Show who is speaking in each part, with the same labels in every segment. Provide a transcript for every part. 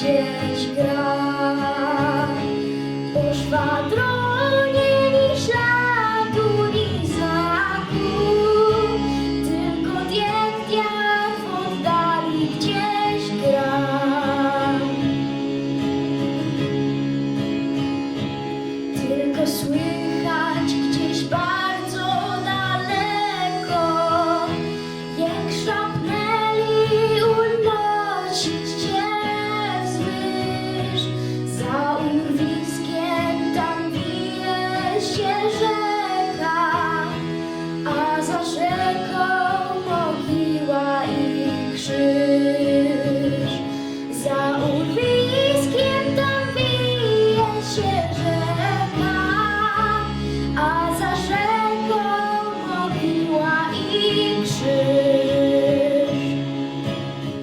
Speaker 1: gdzieś gra. Po szwadronie ni śladu, ni znaku Tylko dietnia w oddali gdzieś gra. Tylko słychać gdzieś bardzo daleko Jak szapnęli unosi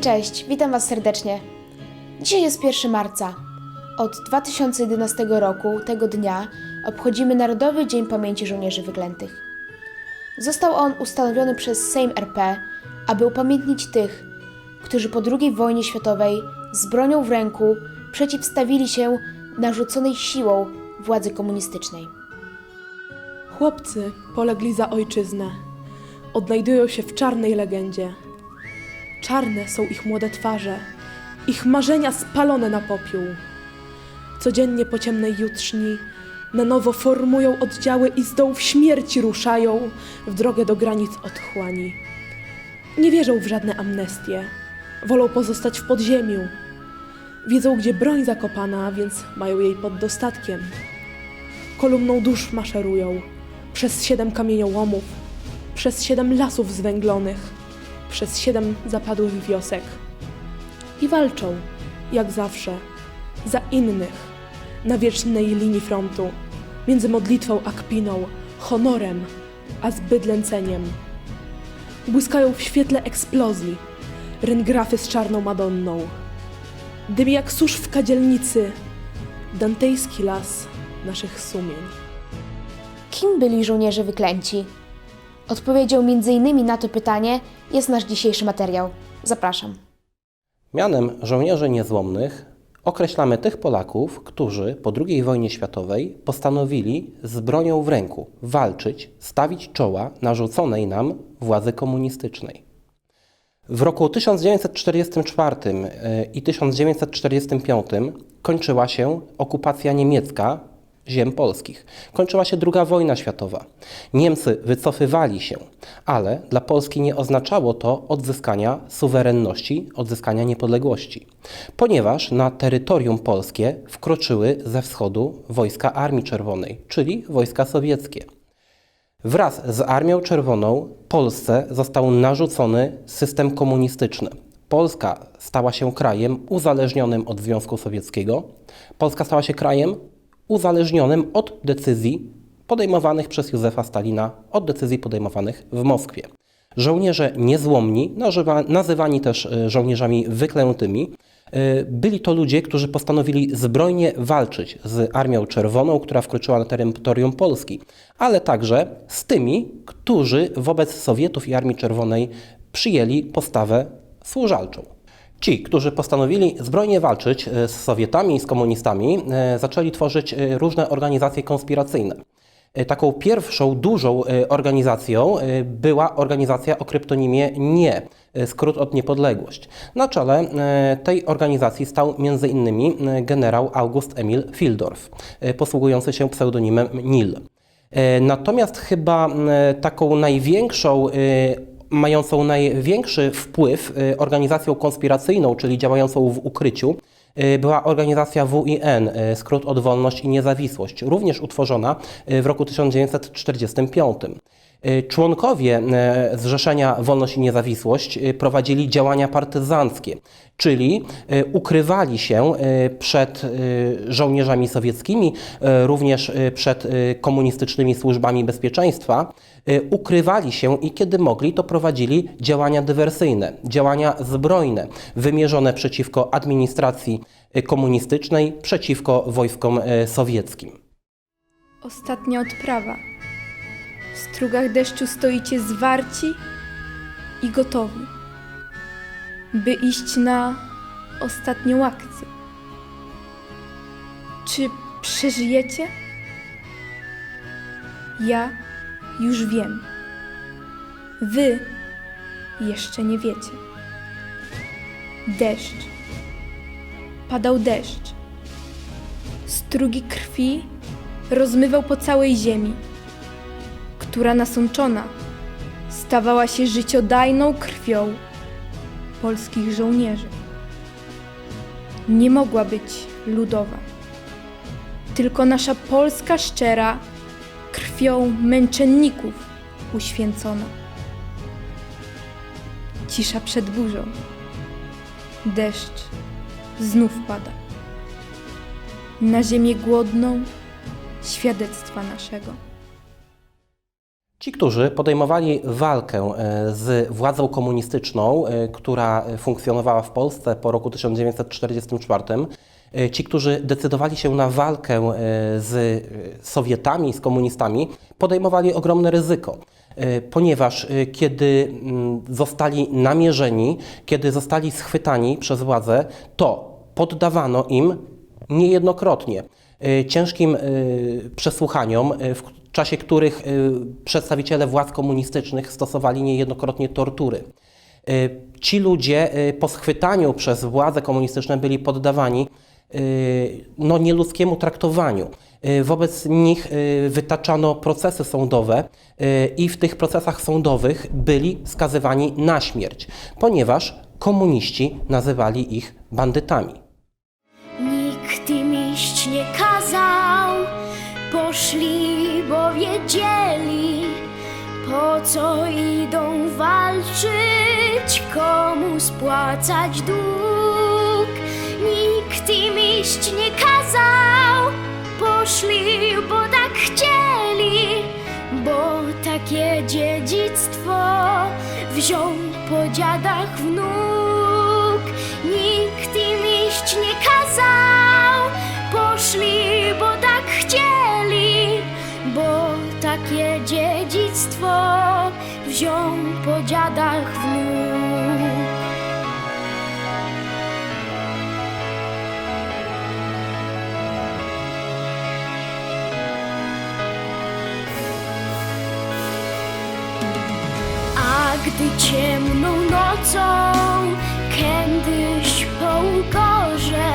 Speaker 2: Cześć, witam Was serdecznie. Dzisiaj jest 1 marca. Od 2011 roku, tego dnia, obchodzimy Narodowy Dzień Pamięci Żołnierzy Wyklętych. Został on ustanowiony przez Sejm RP, aby upamiętnić tych, którzy po II wojnie światowej z bronią w ręku przeciwstawili się narzuconej siłą władzy komunistycznej.
Speaker 3: Chłopcy polegli za ojczyznę. Odnajdują się w czarnej legendzie. Czarne są ich młode twarze, ich marzenia spalone na popiół. Codziennie po ciemnej jutrzni na nowo formują oddziały i z dołów śmierci ruszają w drogę do granic otchłani. Nie wierzą w żadne amnestie, wolą pozostać w podziemiu. Wiedzą, gdzie broń zakopana, więc mają jej pod dostatkiem kolumną dusz maszerują przez siedem kamieniołomów, przez siedem lasów zwęglonych, przez siedem zapadłych wiosek. I walczą, jak zawsze, za innych, na wiecznej linii frontu, między modlitwą a kpiną, honorem a zbyt lęceniem. Błyskają w świetle eksplozji, ryngrafy z czarną Madonną. Dym jak susz w kadzielnicy, dantejski las naszych sumień.
Speaker 2: Kim byli żołnierze wyklęci? Odpowiedzią m.in. na to pytanie jest nasz dzisiejszy materiał. Zapraszam.
Speaker 4: Mianem żołnierzy niezłomnych określamy tych Polaków, którzy po II wojnie światowej postanowili z bronią w ręku walczyć, stawić czoła narzuconej nam władzy komunistycznej. W roku 1944 i 1945 kończyła się okupacja niemiecka ziem polskich. Kończyła się II wojna światowa. Niemcy wycofywali się, ale dla Polski nie oznaczało to odzyskania suwerenności, odzyskania niepodległości, ponieważ na terytorium polskie wkroczyły ze wschodu wojska Armii Czerwonej, czyli wojska sowieckie. Wraz z Armią Czerwoną Polsce został narzucony system komunistyczny. Polska stała się krajem uzależnionym od Związku Sowieckiego. Polska stała się krajem uzależnionym od decyzji podejmowanych przez Józefa Stalina, od decyzji podejmowanych w Moskwie. Żołnierze niezłomni, nazywa- nazywani też e, żołnierzami wyklętymi, e, byli to ludzie, którzy postanowili zbrojnie walczyć z Armią Czerwoną, która wkroczyła na terytorium Polski, ale także z tymi, którzy wobec Sowietów i Armii Czerwonej przyjęli postawę służalczą. Ci, którzy postanowili zbrojnie walczyć e, z Sowietami i z komunistami, e, zaczęli tworzyć e, różne organizacje konspiracyjne. Taką pierwszą dużą organizacją była organizacja o kryptonimie NIE, skrót od niepodległość. Na czele tej organizacji stał m.in. generał August Emil Fildorf, posługujący się pseudonimem Nil. Natomiast chyba taką największą, mającą największy wpływ e, organizacją konspiracyjną, czyli działającą w ukryciu, e, była organizacja WIN, e, skrót od Wolność i Niezawisłość, również utworzona w roku 1945. E, Członkowie Zrzeszenia Wolność i Niezawisłość prowadzili działania partyzanckie, czyli ukrywali się przed żołnierzami sowieckimi, również przed komunistycznymi służbami bezpieczeństwa, ukrywali się i kiedy mogli, to prowadzili działania dywersyjne, działania zbrojne, wymierzone przeciwko administracji e, komunistycznej, przeciwko wojskom e, sowieckim.
Speaker 5: Ostatnia odprawa. W strugach deszczu stoicie zwarci i gotowi, by iść na ostatnią akcję. Czy przeżyjecie? Ja już wiem. Wy jeszcze nie wiecie. Deszcz. Padał deszcz. Strugi krwi rozmywał po całej ziemi, która nasączona stawała się życiodajną krwią polskich żołnierzy. Nie mogła być ludowa, tylko nasza Polska szczera, krwią męczenników uświęcona. Cisza przed burzą, deszcz znów pada. Na ziemię głodną świadectwa naszego.
Speaker 4: Ci, którzy podejmowali walkę e, z władzą komunistyczną, e, która funkcjonowała w Polsce po roku 1944, e, ci, którzy decydowali się na walkę e, z e, Sowietami, z komunistami, podejmowali ogromne ryzyko. E, Ponieważ e, kiedy mm, zostali namierzeni, kiedy zostali schwytani przez władzę, to poddawano im niejednokrotnie ciężkim przesłuchaniom, w czasie których przedstawiciele władz komunistycznych stosowali niejednokrotnie tortury. Ci ludzie po schwytaniu przez władze komunistyczne byli poddawani no, nieludzkiemu traktowaniu. Y, Wobec nich y, wytaczano procesy sądowe y, i w tych procesach sądowych byli skazywani na śmierć, ponieważ komuniści nazywali ich bandytami.
Speaker 1: Nikt im iść nie kazał, poszli, bo wiedzieli, po co idą walczyć, komu spłacać dług. Nikt im iść nie kazał, poszli, bo tak chcieli, bo takie dziedzictwo wziął po dziadach wnóg. Nikt im iść nie kazał, poszli, bo tak chcieli, bo takie dziedzictwo wziął po dziadach gdy ciemną nocą kiedyś po ugorze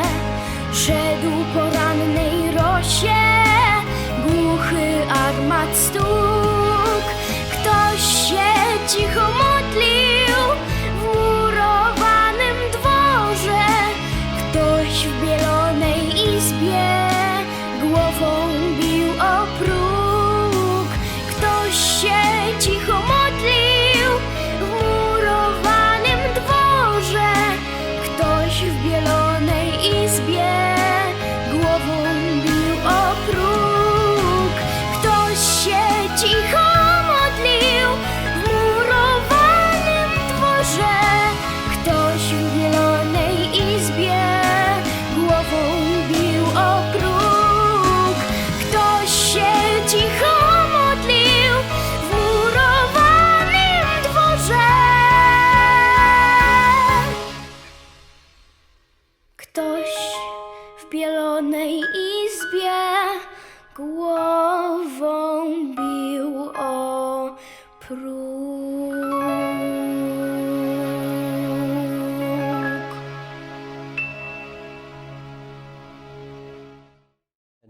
Speaker 1: szedł po rannej rosie głuchy armat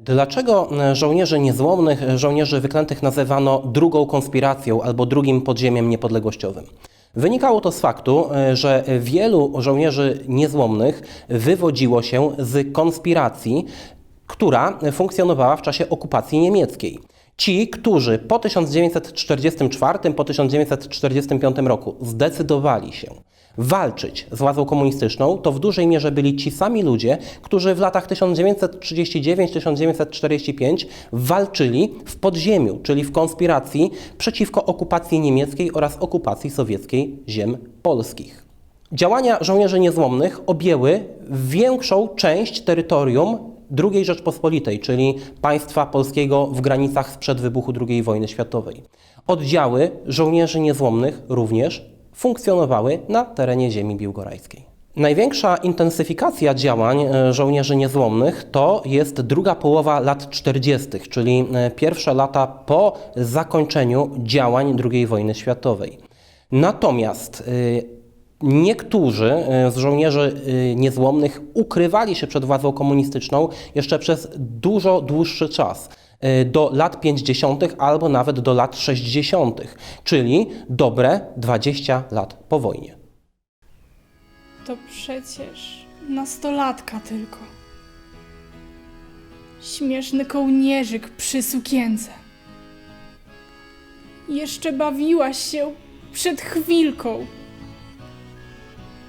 Speaker 4: Dlaczego e, żołnierzy niezłomnych, e, żołnierzy wyklętych nazywano drugą konspiracją albo drugim podziemiem niepodległościowym? Wynikało to z faktu, e, że wielu żołnierzy niezłomnych wywodziło się z konspiracji, która funkcjonowała w czasie okupacji niemieckiej. Ci, którzy po 1944, po 1945 roku zdecydowali się walczyć z władzą komunistyczną, to w dużej mierze byli ci sami ludzie, którzy w latach 1939-1945 walczyli w podziemiu, czyli w konspiracji przeciwko okupacji niemieckiej oraz okupacji sowieckiej ziem polskich. Działania żołnierzy niezłomnych objęły większą część terytorium II Rzeczpospolitej, czyli państwa polskiego w granicach sprzed wybuchu II wojny światowej. Oddziały żołnierzy niezłomnych również funkcjonowały na terenie ziemi biłgorajskiej. Największa intensyfikacja działań e, żołnierzy niezłomnych to jest druga połowa lat 40., czyli e, pierwsze lata po zakończeniu działań II wojny światowej. Natomiast y, Niektórzy e, z żołnierzy e, niezłomnych ukrywali się przed władzą komunistyczną jeszcze przez dużo dłuższy czas. Y, do lat 50. albo nawet do lat 60., czyli dobre 20 lat po wojnie.
Speaker 6: To przecież nastolatka tylko. Śmieszny kołnierzyk przy sukience. Jeszcze bawiłaś się przed chwilką.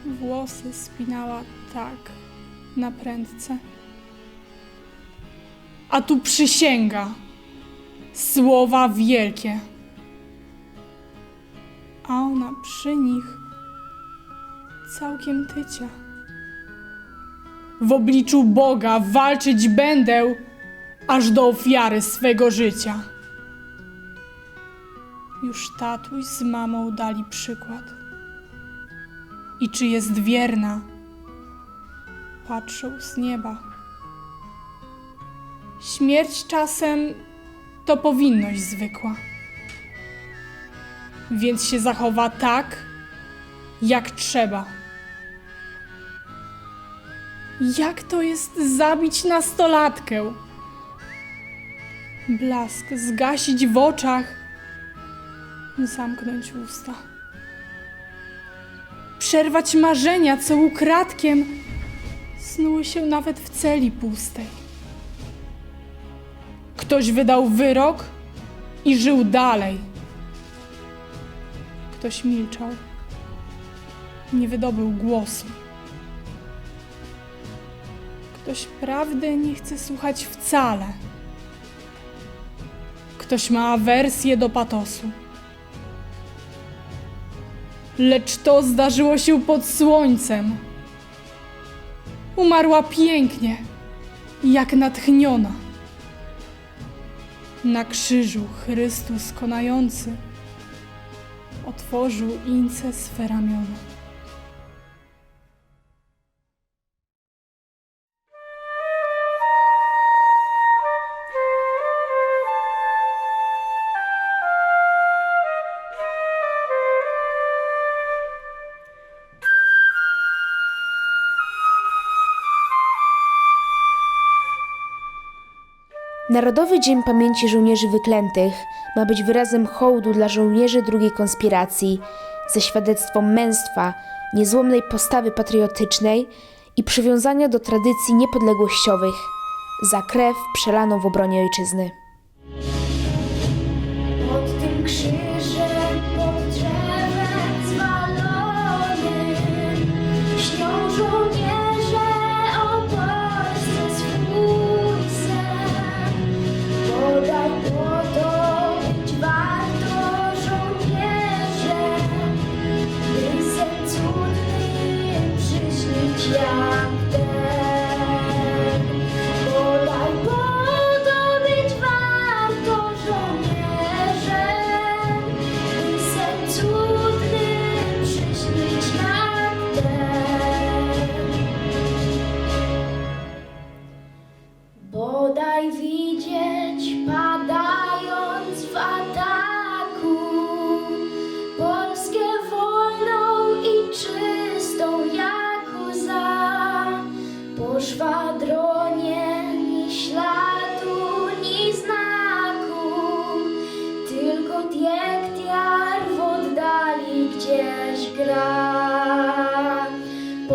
Speaker 6: Włosy spinała tak na prędce. A tu przysięga. Słowa wielkie. A ona przy nich całkiem tycia. W obliczu Boga walczyć będę aż do ofiary swego życia. Już tatuś z mamą dali przykład. I czy jest wierna, patrzą z nieba. Śmierć czasem to powinność zwykła. Więc się zachowa tak, jak trzeba. Jak to jest zabić nastolatkę? Blask zgasić w oczach, zamknąć usta. Przerwać marzenia, co ukradkiem snuły się nawet w celi pustej. Ktoś wydał wyrok i żył dalej. Ktoś milczał nie wydobył głosu. Ktoś prawdy nie chce słuchać wcale. Ktoś ma awersję do patosu. Lecz to zdarzyło się pod słońcem. Umarła pięknie, jak natchniona. Na krzyżu Chrystus konający otworzył ince swe ramiona.
Speaker 1: Narodowy Dzień Pamięci Żołnierzy Wyklętych ma być wyrazem hołdu dla żołnierzy drugiej konspiracji, ze świadectwem męstwa, niezłomnej postawy patriotycznej i przywiązania do tradycji niepodległościowych, za krew przelaną w obronie ojczyzny.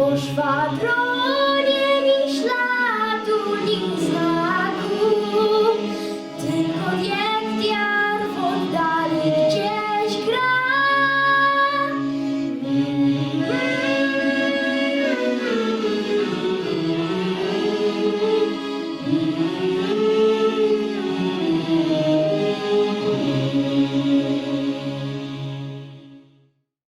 Speaker 7: По швадроні війшла ту лізна.